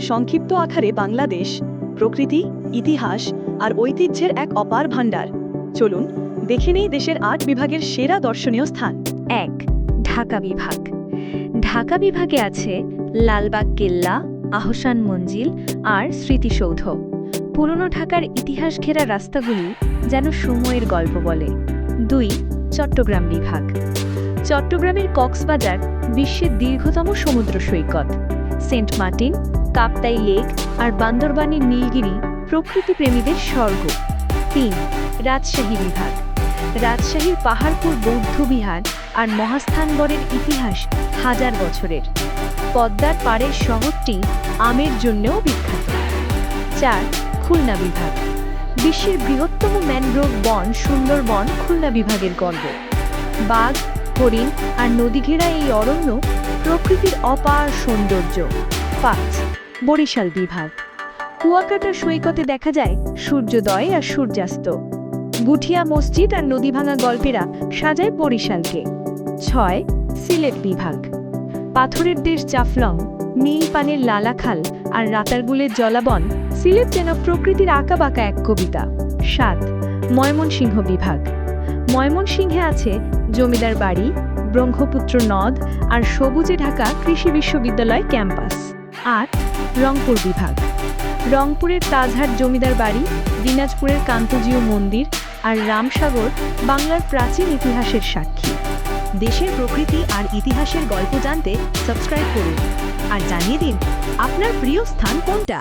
সংক্ষিপ্ত আকারে বাংলাদেশ, প্রকৃতি, ইতিহাস আর ঐতিহ্যের এক অপার ভাণ্ডার। চলুন, দেখে নেই দেশের আট বিভাগের সেরা দর্শনীয় স্থান। এক, ঢাকা বিভাগ। ঢাকা বিভাগে আছে লালবাগ কেল্লা, আহসান মঞ্জিল আর স্মৃতিসৌধ। পুরনো ঢাকার ইতিহাস ঘেরা রাস্তাগুলি যেন সময়ের গল্প বলে। দুই, চট্টগ্রাম বিভাগ। চট্টগ্রামের কক্সবাজার বিশ্বের দীর্ঘতম সমুদ্র সৈকত। সেন্ট মার্টিন কাপ্তাই লেক আর বান্দরবানের নীলগিরি প্রকৃতিপ্রেমীদের স্বর্গ। তিন, রাজশাহী বিভাগ। রাজশাহীর পাহাড়পুর বৌদ্ধ বিহার আর মহাস্থানগড়ের ইতিহাস হাজার বছরের। পদ্মার পাড়ের শহরটি আমের জন্যও বিখ্যাত। চার, খুলনা বিভাগ। বিশ্বের বৃহত্তম ম্যানগ্রোভ বন সুন্দরবন খুলনা বিভাগের গর্ব। বাঘ, হরিণ আর নদী ঘেরা এই অরণ্য প্রকৃতির অপার সৌন্দর্য। পাঁচ বরিশাল বিভাগ। কুয়াকাটা সৈকতে দেখা যায় সূর্যোদয় আর সূর্যাস্ত। গুঠিয়া মসজিদ আর নদীভাঙা গল্পেরা সাজায় বরিশালকে। ছয়, সিলেট বিভাগ। পাথরের দেশ জাফলং, নীল পানের লালাখাল আর রাতারগুলের জলাবন সিলেট যেন প্রকৃতির আঁকাবাঁকা এক কবিতা। সাত, ময়মনসিংহ বিভাগ। ময়মনসিংহে আছে জমিদার বাড়ি, ব্রহ্মপুত্র নদ আর সবুজে ঢাকা কৃষি বিশ্ববিদ্যালয় ক্যাম্পাস। আট রংপুর বিভাগ। রংপুরের তাজহাট জমিদার বাড়ি, দিনাজপুরের কান্তজিও মন্দির আর রামসাগর বাংলার প্রাচীন ইতিহাসের সাক্ষী। দেশের প্রকৃতি আর ইতিহাসের গল্প জানতে সাবস্ক্রাইব করুন। আর জানিয়ে দিন, আপনার প্রিয় স্থান কোনটা?